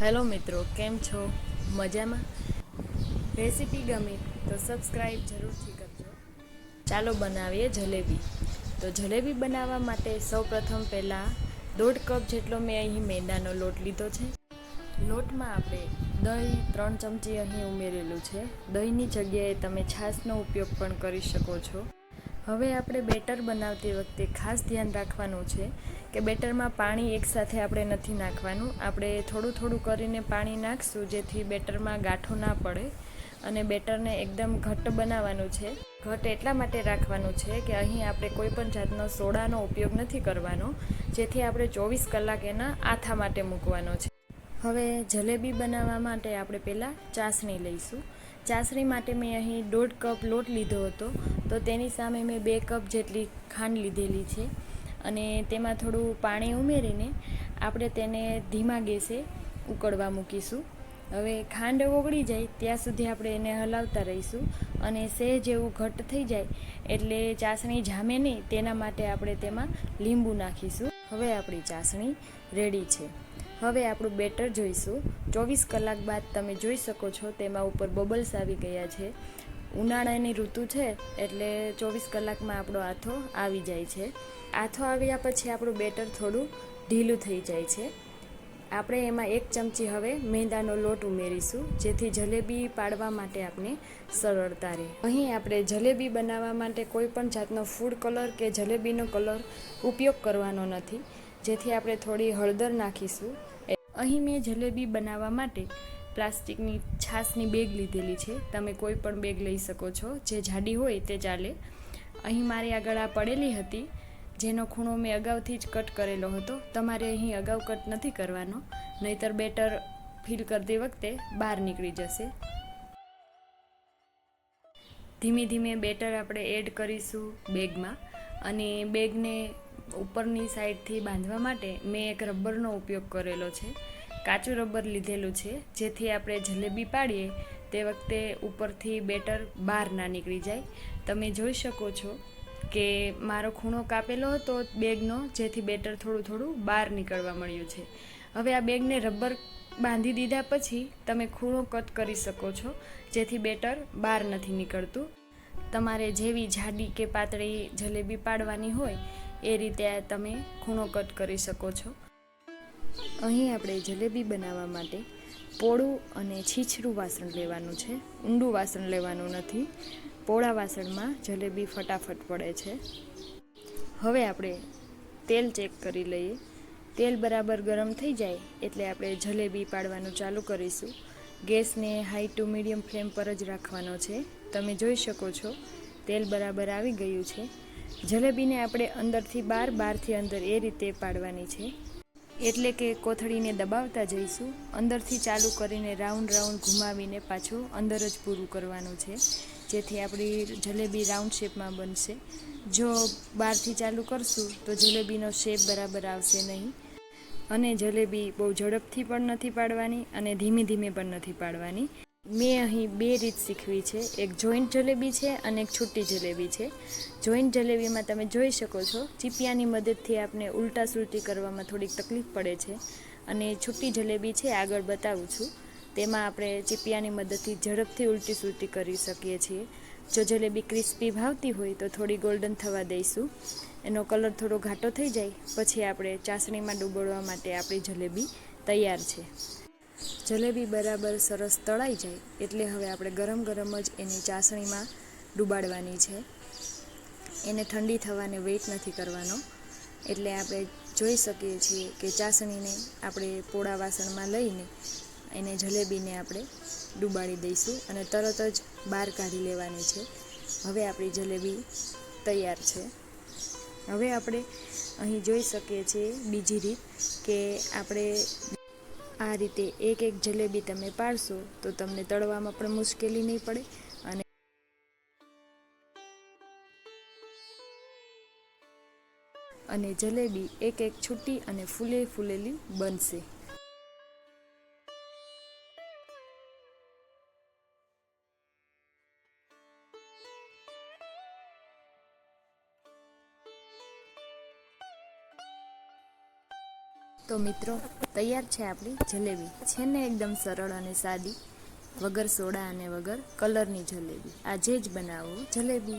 Hello મિત્રો, કેમ છો? મજામાં? રેસીપી ગમે તો સબસ્ક્રાઈબ જરૂરથી કરજો. ચાલો બનાવીએ જલેબી. તો જલેબી બનાવવા માટે સૌપ્રથમ પહેલાં દોઢ કપ જેટલો મેં અહીં મેંદાનો લોટ લીધો છે. લોટમાં આપણે દહીં ત્રણ ચમચી અહીં ઉમેરેલું છે. દહીંની જગ્યાએ તમે છાશનો ઉપયોગ પણ કરી શકો છો. હવે આપણે બેટર બનાવતી વખતે ખાસ ધ્યાન રાખવાનું છે કે બેટરમાં પાણી એકસાથે આપણે નથી નાખવાનું. આપણે થોડું થોડું કરીને પાણી નાખશું જેથી બેટરમાં ગાંઠો ના પડે અને બેટરને એકદમ ઘટ્ટ બનાવવાનું છે. ઘટ એટલા માટે રાખવાનું છે કે અહીં આપણે કોઈ પણ જાતનો સોડાનો ઉપયોગ નથી કરવાનો, જેથી આપણે ચોવીસ કલાક એના આથા માટે મૂકવાનો છે. હવે જલેબી બનાવવા માટે આપણે પહેલાં ચાસણી લઈશું. ચાસણી માટે મેં અહીં દોઢ કપ લોટ લીધો હતો. તો તેની સામે મેં બે કપ જેટલી ખાંડ લીધેલી છે. અને તેમાં થોડું પાણી ઉમેરીને આપણે તેને ધીમા ગેસે ઉકળવા મૂકીશું. હવે ખાંડ ઓગળી જાય ત્યાં સુધી આપણે એને હલાવતા રહીશું અને સહેજ એવું ઘટ્ટ થઈ જાય એટલે ચાસણી જામે નહીં, તેના માટે આપણે તેમાં લીંબુ નાખીશું. હવે આપણી ચાસણી રેડી છે. હવે આપણું બેટર જોઈશું. ચોવીસ કલાક બાદ તમે જોઈ શકો છો, તેમાં ઉપર બબલ્સ આવી ગયા છે. ઉનાળાની ઋતુ છે, એટલે ચોવીસ કલાકમાં આપણો આથો આવી જાય છે. આથો આવ્યા પછી આપણું બેટર થોડું ઢીલું થઈ જાય છે. આપણે એમાં એક ચમચી હવે મેંદાનો લોટ ઉમેરીશું, જેથી જલેબી પાડવા માટે આપણે સરળતા રહે. અહીં આપણે જલેબી બનાવવા માટે કોઈ પણ જાતનો ફૂડ કલર કે જલેબીનો કલર ઉપયોગ કરવાનો નથી. જેથી આપણે થોડી હળદર નાખીશું. અહીં મેં જલેબી બનાવવા માટે પ્લાસ્ટિકની છાશની બેગ લીધેલી છે. તમે કોઈ પણ બેગ લઈ શકો છો. જે જાડી હોય તે ચાલે. અહીં મારી આગળ આ પડેલી હતી. જેનો ખૂણો મેં અગાઉથી જ કટ કરેલો હતો. તમારે અહીં અગાઉ કટ નથી કરવાનો. નહીતર બેટર ફિલ કરતી વખતે બહાર નીકળી જશે. ધીમે ધીમે બેટર આપણે એડ કરીશું બેગમાં. અને બેગને ઉપરની સાઈડથી બાંધવા માટે મેં એક રબરનો ઉપયોગ કરેલો છે. કાચું રબર લીધેલું છે. જેથી આપણે જલેબી પાડીએ તે વખતે ઉપરથી બેટર બહાર ના નીકળી જાય. તમે જોઈ શકો છો કે મારો ખૂણો કાપેલો હતો બેગનો, જેથી બેટર થોડું થોડું બહાર નીકળવા મળ્યું છે. હવે આ બેગને રબર બાંધી દીધા પછી તમે ખૂણો કટ કરી શકો છો, જેથી બેટર બહાર નથી નીકળતું. તમારે જેવી જાડી કે પાતળી જલેબી પાડવાની હોય એ રીતે તમે ખૂણો કટ કરી શકો છો. અહીં આપણે જલેબી બનાવવા માટે પોળું અને છીછરું વાસણ લેવાનું છે. ઊંડું વાસણ લેવાનું નથી. પોળા વાસણમાં જલેબી ફટાફટ પડે છે. હવે આપણે તેલ ચેક કરી લઈએ. તેલ બરાબર ગરમ થઈ જાય એટલે આપણે જલેબી પાડવાનું ચાલુ કરીશું. ગેસને હાઈ ટુ મીડિયમ ફ્લેમ પર જ રાખવાનો છે. તમે જોઈ શકો છો, તેલ બરાબર આવી ગયું છે. જલેબીને આપણે અંદરથી બાર બહારથી અંદર એ રીતે પાડવાની છે. એટલે કે કોથળીને દબાવતા જઈશું. અંદરથી ચાલુ કરીને રાઉન્ડ રાઉન્ડ ઘુમાવીને પાછું અંદર જ પૂરું કરવાનું છે. જેથી આપણી જલેબી રાઉન્ડ શેપમાં બનશે. જો બહારથી ચાલુ કરશું, તો જલેબીનો શેપ બરાબર આવશે નહીં. અને જલેબી બહુ ઝડપથી પણ નથી પાડવાની અને ધીમે ધીમે પણ નથી પાડવાની. મેં અહીં બે રીત શીખવી છે. એક જોઈન્ટ જલેબી છે અને એક છૂટી જલેબી છે. જોઈન્ટ જલેબીમાં તમે જોઈ શકો છો, ચીપિયાની મદદથી આપણે ઉલટા સુલટી કરવામાં થોડીક તકલીફ પડે છે. અને છૂટી જલેબી છે, આગળ બતાવું છું. તેમાં આપણે ચીપિયાની મદદથી ઝડપથી ઉલટી સુલટી કરી શકીએ છીએ. જો જલેબી ક્રિસ્પી ભાવતી હોય તો થોડી ગોલ્ડન થવા દઈશું. એનો કલર થોડો ઘાટો થઈ જાય. પછી આપણે ચાસણીમાં ડૂબોળવા માટે આપણી જલેબી તૈયાર છે. જલેબી બરાબર સરસ તળાઈ જાય એટલે હવે આપણે ગરમ ગરમ જ એની ચાસણીમાં ડુબાડવાની છે. એને ઠંડી થવાને વેઇટ નથી કરવાનો. એટલે આપણે જોઈ શકીએ છીએ કે ચાસણીને આપણે પોળા વાસણમાં લઈને એને જલેબીને આપણે ડુબાડી દઈશું અને તરત જ બહાર કાઢી લેવાની છે. હવે આપણી જલેબી તૈયાર છે. હવે આપણે અહીં જોઈ શકીએ છીએ બીજી રીત કે આપણે આ રીતે એક એક જલેબી તમે પાડશો, તો તમને તળવામાં પણ મુશ્કેલી નહીં પડે અને અને જલેબી એક એક છૂટી અને ફૂલે ફૂલેલી બનશે. તો મિત્રો, તૈયાર છે આપણી જલેબી. છે ને એકદમ સરળ અને સાદી. વગર સોડા અને વગર કલરની જલેબી. આજે જ બનાવો જલેબી.